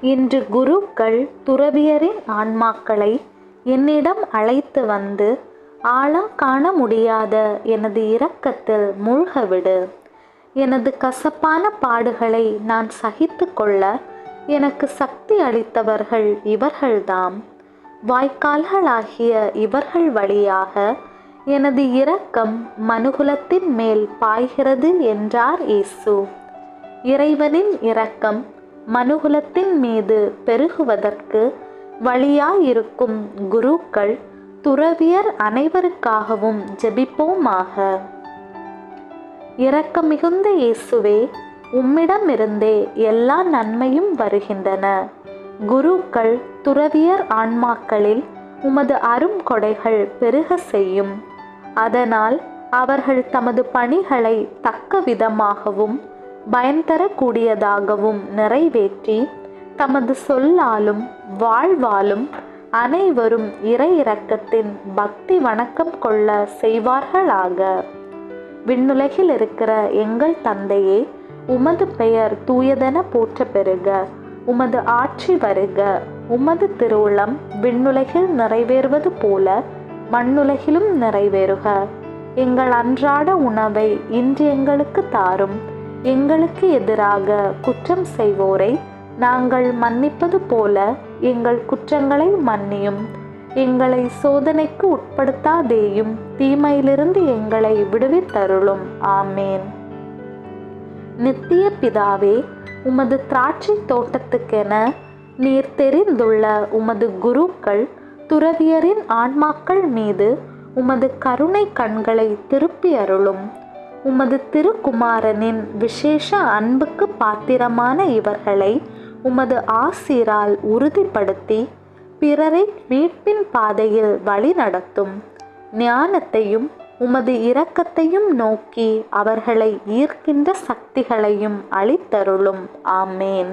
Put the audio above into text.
இன்று குருக்கள் துறவியரின் ஆன்மாக்களை என்னிடம் அழைத்து வந்து ஆழம் காண முடியாத எனது இரக்கத்தில் மூழ்கவிடு. எனது கசப்பான பாடுகளை நான் சகித்து கொள்ள எனக்கு சக்தி அளித்தவர்கள் இவர்கள்தாம். வாய்க்கால்களாகிய இவர்கள் வழியாக எனது இரக்கம் மனுகுலத்தின் மேல் பாய்கிறது என்றார் இயேசு. இறைவனின் இரக்கம் மனுகுலத்தின் மீது பெருகுவதற்கு வழியாயிருக்கும் குருக்கள் துறவியர் அனைவருக்காகவும் ஜெபிப்போமாக. இரக்கமிகுந்த இயேசுவே உம்மிடமிருந்தே எல்லா நன்மையும் வருகின்றன. குருக்கள் துறவியர் ஆன்மாக்களில் உமது அரும் கொடைகள் பெருக செய்யும். அதனால் அவர்கள் தமது பணிகளை தக்க விதமாகவும் பயன் தரக்கூடியதாகவும் நிறைவேற்றி தமது சொல்லாலும் வாழ்வாலும் அனைவரும் இறை இரக்கத்தின் பக்தி வணக்கம் கொள்ள செய்வார்களாக. விண்ணுலகில் இருக்கிற எங்கள் தந்தையே உமது பெயர் தூயதென போற்ற பெறுக. உமது ஆட்சி வருக. உமது திருவுளம் விண்ணுலகில் நிறைவேறுவது போல மண்ணுலகிலும் நிறைவேறுக. எங்கள் அன்றாட உணவை இன்று எங்களுக்கு தாரும். எங்களுக்கு எதிராக குற்றம் செய்வோரை நாங்கள் மன்னிப்பது போல எங்கள் குற்றங்களை மன்னியும். எங்களை சோதனைக்கு உட்படுத்தாதேயும் தீமையிலிருந்து எங்களை விடுவித்தருளும். ஆமேன். நித்திய பிதாவே உமது திராட்சை தோட்டத்துக்கென நீர் தெரிந்துள்ள உமது குருக்கள் துறவியரின் ஆன்மாக்கள் மீது உமது கருணை கண்களை திருப்பி அருளும். உமது திருக்குமாரனின் விசேஷ அன்புக்கு பாத்திரமான இவர்களை உமது ஆசிரால் உறுதிப்படுத்தி பிறரை மீட்பின் பாதையில் வழி நடத்தும். ஞானத்தையும் உமது இரக்கத்தையும் நோக்கி அவர்களை ஈர்க்கின்ற சக்திகளையும் அளித்தருளும். ஆமேன்.